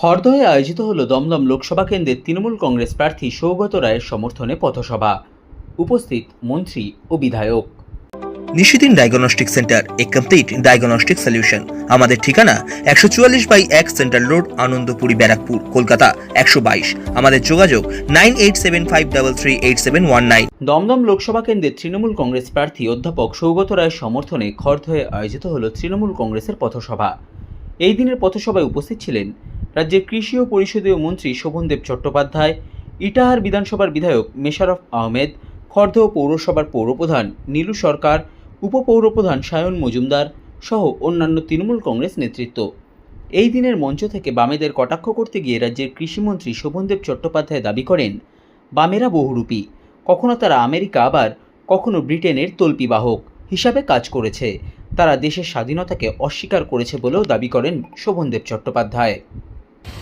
খড়দহে আয়োজিত হল দমদম লোকসভা কেন্দ্রের তৃণমূল কংগ্রেস প্রার্থী সৌগত রায়ের সমর্থনে পথসভা। উপস্থিত মন্ত্রী ও বিধায়ক। নিশিদিন ডায়াগনস্টিক সেন্টার এ কমপ্লিট ডায়াগনস্টিক সলিউশন। আমাদের ঠিকানা একশো চুয়াল্লিশ বাই এক সেন্ট্রাল রোড আনন্দপুরি ব্যারাকপুর কলকাতা একশো বাইশ। আমাদের যোগাযোগ nine eight seven five double three eight seven one nine. Dumdum Lok Sabha কেন্দ্রের তৃণমূল কংগ্রেস প্রার্থী অধ্যাপক সৌগত রায়ের সমর্থনে খড়দহে আয়োজিত হল তৃণমূল কংগ্রেসের পথসভা। এই দিনের পথসভায় উপস্থিত ছিলেন রাজ্যের কৃষি ও পরিষদীয় মন্ত্রী শোভনদেব চট্টোপাধ্যায়, ইটাহার বিধানসভার বিধায়ক মেশারফ আহমেদ খড়দহ পৌরসভার পৌরপ্রধান নীলু সরকার, উপপৌরপ্রধান সায়ন মজুমদার সহ অন্যান্য তৃণমূল কংগ্রেস নেতৃত্ব। এই দিনের মঞ্চ থেকে বামেদের কটাক্ষ করতে গিয়ে রাজ্যের কৃষিমন্ত্রী শোভনদেব চট্টোপাধ্যায় দাবি করেন, বামেরা বহুরূপী, কখনো তারা আমেরিকা, আবার কখনো ব্রিটেনের তল্পিবাহক হিসাবে কাজ করেছে। তারা দেশের স্বাধীনতাকে অস্বীকার করেছে বলেও দাবি করেন শোভনদেব চট্টোপাধ্যায়।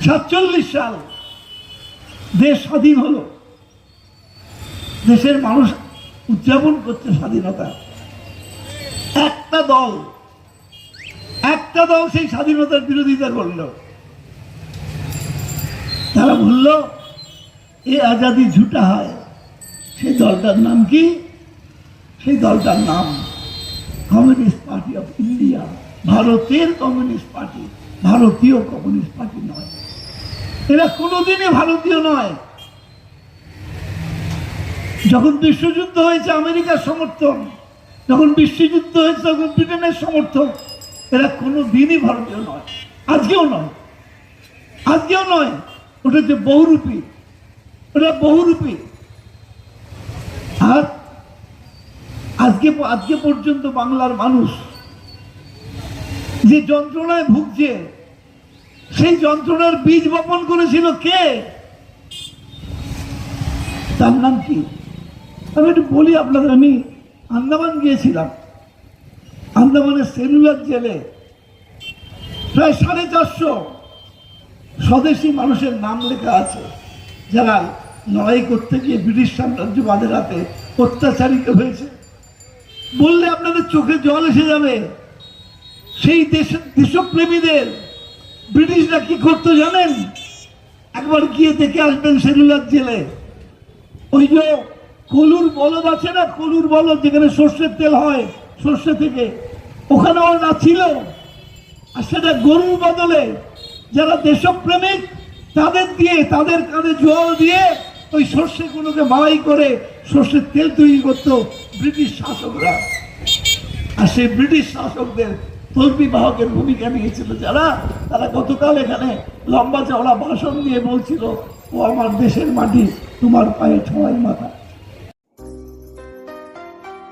সাতচল্লিশ সাল দেশ স্বাধীন হলো। দেশের মানুষ উদযাপন করছে স্বাধীনতা। একটা দল একটা দল সেই স্বাধীনতার বিরোধিতা করল। তারা বলল, এ আজাদি ঝুটা হয়, সেই দলটার নাম কি? সেই দলটার নাম কমিউনিস্ট পার্টি অফ ইন্ডিয়া, ভারতের কমিউনিস্ট পার্টি, ভারতীয় কমিউনিস্ট পার্টি নয়। এরা কোনোদিনই ভারতীয় নয়। যখন বিশ্বযুদ্ধ হয়েছে আমেরিকার সমর্থন, যখন বিশ্বযুদ্ধ হয়েছে তখন ব্রিটেনের সমর্থন, এরা কোনো দিনই ভারতীয় নয়। আজকেও নয়। আজকেও নয়। ওটা হচ্ছে বহুরূপী। ওটা বহুরূপী। আর আজকে আজকে পর্যন্ত বাংলার মানুষ যে যন্ত্রণায় ভুগছে সেই যন্ত্রণার বীজ বপন করেছিল কে? তার নাম কি? আমি একটু বলি আপনাদের, আমি আন্দামান গিয়েছিলাম। আন্দামানের সেলুলার জেলে প্রায় সাড়ে চারশো স্বদেশী মানুষের নাম লেখা আছে, যারা লড়াই করতে গিয়ে ব্রিটিশ সাম্রাজ্য সাম্রাজ্যবাদের হাতে অত্যাচারিত হয়েছে। বললে আপনাদের চোখে জল এসে যাবে। সেই দেশ দেশপ্রেমীদের ব্রিটিশরা কি করতো জানেন? একবার গিয়ে দেখে আসবেন সেলুলার জেলে। ওই যে কলুর বলদ আছে না, কলুর বলদ যেখানে সর্ষের তেল হয়, সর্ষে থেকে, ওখানে ওরা ছিল আর সেটা গরুর বদলে যারা দেশপ্রেমিক, তাদের দিয়ে, তাদের কাঁধে জল দিয়ে ওই সর্ষেগুলোকে মালাই করে সর্ষের তেল তৈরি করতো ব্রিটিশ শাসকরা। আর সেই ব্রিটিশ শাসকদের তল্পি বাহকের ভূমিকা নিয়েছিল যারা, তারা গতকাল এখানে লম্বা চওড়া ভাষণ দিয়ে বলছিল, ও আমার দেশের মাটি, তোমার পায়ে ছোঁয়াই মাথা।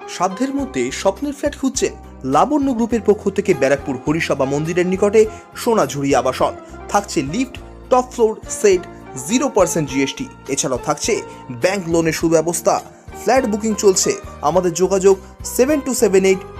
সাধ্যের মধ্যে স্বপ্নের ফ্ল্যাট খুঁজছেন লাবণ্য গ্রুপের পক্ষ থেকে ব্যারাকপুর হরিসভা মন্দিরের নিকটে সোনাঝুরি আবাসন। থাকছে lift, top floor, set, zero percent GST. এছাড়াও থাকছে ব্যাংক লোনের সুব্যবস্থা। ফ্ল্যাট বুকিং চলছে। আমাদের যোগাযোগ seven two seven eight